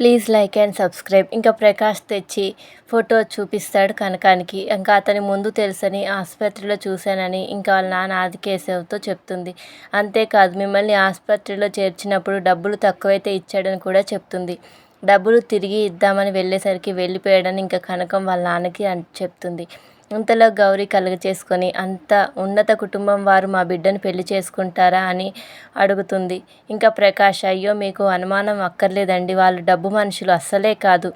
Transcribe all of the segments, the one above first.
Please like and subscribe. ఇంకా ప్రకాష్ తెచ్చి photo చూపిస్తాడు కనకానికి. ఇంకా అతని ముందు తెలుసని ఆసుపత్రిలో చూశానని ఇంకా వాళ్ళ నాన్న ఆదికేశవ్తో చెప్తుంది. అంతేకాదు మిమ్మల్ని ఆసుపత్రిలో చేర్చినప్పుడు డబ్బులు తక్కువైతే ఇచ్చాడని కూడా చెప్తుంది. డబ్బులు తిరిగి ఇద్దామని వెళ్ళేసరికి వెళ్ళిపోయాడని ఇంకా కనకం వాళ్ళ నాన్నకి చెప్తుంది. ఇంతలో గౌరీ కలుగచేసుకొని అంత ఉన్నత కుటుంబం వారు మా బిడ్డను పెళ్ళి చేసుకుంటారా? అని అడుగుతుంది. ఇంకా ప్రకాష్ అయ్యో మీకు అనుమానం అక్కర్లేదండి. వాళ్ళు డబ్బు మనుషులు అస్సలే కాదు.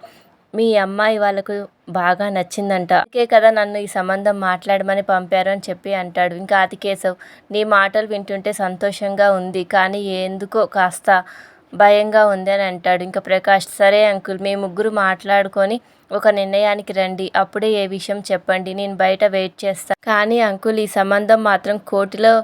మీ అమ్మాయి వాళ్ళకు బాగా నచ్చిందంట. అందుకే కదా నన్ను ఈ సంబంధం మాట్లాడమని పంపారు అని చెప్పి అంటాడు. ఇంకా ఆతికేశవ్ నీ మాటలు వింటుంటే సంతోషంగా ఉంది. కానీ ఎందుకో కాస్త భయంగా ఉంది అని అంటాడు. ఇంకా ప్రకాష్ సరే అంకుల్ మీ ముగ్గురు మాట్లాడుకొని ఒక నిర్ణయానికి రండి. అప్పుడే ఏ విషయం చెప్పండి. నేను బయట వెయిట్ చేస్తాను కానీ అంకుల్ ఈ సంబంధం మాత్రం కోర్టులో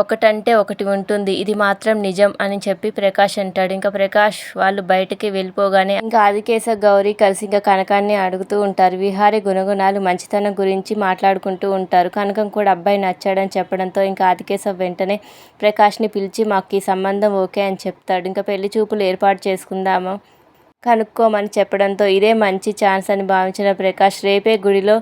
ఒకటంటే ఒకటి ఉంటుంది. ఇది మాత్రం నిజం అని చెప్పి ప్రకాష్ అంటాడు. ఇంకా ప్రకాష్ వాళ్ళు బయటకి వెళ్ళిపోగానే ఇంకా ఆదికేశ గౌరీ కలిసి ఇంకా కనకాన్ని అడుగుతూ ఉంటారు. విహారి గుణగుణాలు మంచితనం గురించి మాట్లాడుకుంటూ ఉంటారు. కనకం కూడా అబ్బాయి నచ్చాడని చెప్పడంతో ఇంకా ఆదికేశ వెంటనే ప్రకాష్ని పిలిచి మాకు ఈ సంబంధం ఓకే అని చెప్తాడు. ఇంకా పెళ్ళి చూపులు ఏర్పాటు చేసుకుందాము కనుక్కోమని చెప్పడంతో ఇదే మంచి ఛాన్స్ అని భావించిన ప్రకాష్ రేపే గుడిలో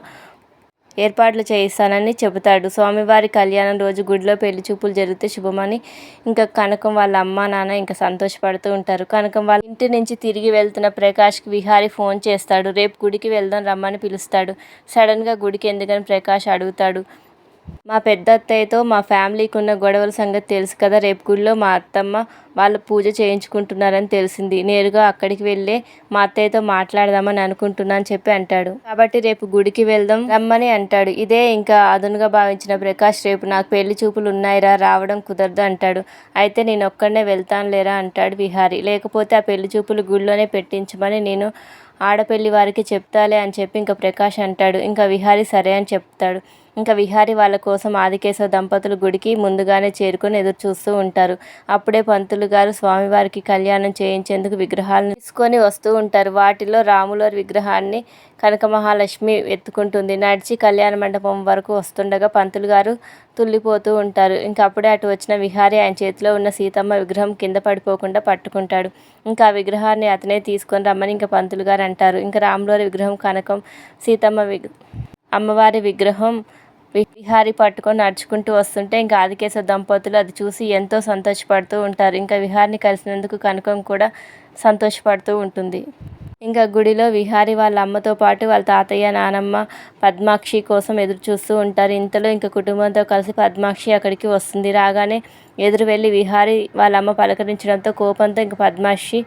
ఏర్పాట్లు చేయిస్తానని చెబుతాడు. స్వామివారి కళ్యాణం రోజు గుడిలో పెళ్ళి చూపులు జరిగితే శుభమని ఇంకా కనకం వాళ్ళ అమ్మ నాన్న ఇంకా సంతోషపడుతూ ఉంటారు. కనకం వాళ్ళ ఇంటి నుంచి తిరిగి వెళ్తున్న ప్రకాష్కి విహారి ఫోన్ చేస్తాడు. రేపు గుడికి వెళ్దాం రమ్మని పిలుస్తాడు. సడన్గా గుడికి ఎందుకని ప్రకాష్ అడుగుతాడు. మా పెద్ద అత్తయ్యతో మా ఫ్యామిలీకి ఉన్న గొడవల సంగతి తెలుసు కదా. రేపు గుడిలో మా అత్తమ్మ వాళ్ళు పూజ చేయించుకుంటున్నారని తెలిసింది. నేరుగా అక్కడికి వెళ్ళే మా అత్తయ్యతో మాట్లాడదామని అనుకుంటున్నాను అని చెప్పి అంటాడు. కాబట్టి రేపు గుడికి వెళ్దాం రమ్మని అంటాడు. ఇదే ఇంకా అదునుగా భావించిన ప్రకాష్ రేపు నాకు పెళ్ళి చూపులు ఉన్నాయిరా రావడం కుదరదు అంటాడు. అయితే నేను ఒక్కడనే వెళ్తాను లేరా అంటాడు విహారి. లేకపోతే ఆ పెళ్ళి చూపులు గుడిలోనే పెట్టించమని నేను ఆడపెళ్ళి వారికి చెప్తాలే అని చెప్పి ఇంకా ప్రకాష్ అంటాడు. ఇంకా విహారి సరే అని చెప్తాడు. ఇంకా విహారి వాళ్ళ కోసం ఆదికేశవ దంపతులు గుడికి ముందుగానే చేరుకొని ఎదురు చూస్తూ ఉంటారు. అప్పుడే పంతులు గారు స్వామివారికి కళ్యాణం చేయించేందుకు విగ్రహాలను తీసుకొని వస్తూ ఉంటారు. వాటిలో రాములవారి విగ్రహాన్ని కనక మహాలక్ష్మి ఎత్తుకుంటుంది. నడిచి కళ్యాణ మండపం వరకు వస్తుండగా పంతులు గారు తుల్లిపోతూ ఉంటారు. ఇంకా అప్పుడే అటు వచ్చిన విహారి ఆయన చేతిలో ఉన్న సీతమ్మ విగ్రహం కింద పడిపోకుండా పట్టుకుంటాడు. ఇంకా ఆ విగ్రహాన్ని అతనే తీసుకొని రమ్మని ఇంకా పంతులు గారు అంటారు. ఇంకా రాములవారి విగ్రహం కనకం సీతమ్మ విగ్ అమ్మవారి విగ్రహం విహారి పట్టుకొని నడుచుకుంటూ వస్తుంటే ఇంకా ఆదికేశ దంపతులు అది చూసి ఎంతో సంతోషపడుతూ ఉంటారు. ఇంకా విహారిని కలిసినందుకు కనకం కూడా సంతోషపడుతూ ఉంటుంది. ఇంకా గుడిలో విహారి వాళ్ళ అమ్మతో పాటు వాళ్ళ తాతయ్య నానమ్మ పద్మాక్షి కోసం ఎదురు చూస్తూ ఉంటారు. ఇంతలో ఇంకా కుటుంబంతో కలిసి పద్మాక్షి అక్కడికి వస్తుంది. రాగానే ఎదురు వెళ్ళి విహారి వాళ్ళ అమ్మ పలకరించడంతో కోపంతో ఇంకా పద్మాక్షి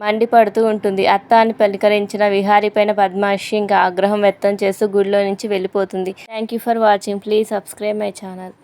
మండిపడుతూ ఉంటుంది. అత్త అని పలికరించిన విహారీ పైన పద్మాక్షి ఇంకా ఆగ్రహం వ్యక్తం చేస్తూ గుడిలో నుంచి వెళ్ళిపోతుంది. Thank you for watching please subscribe my channel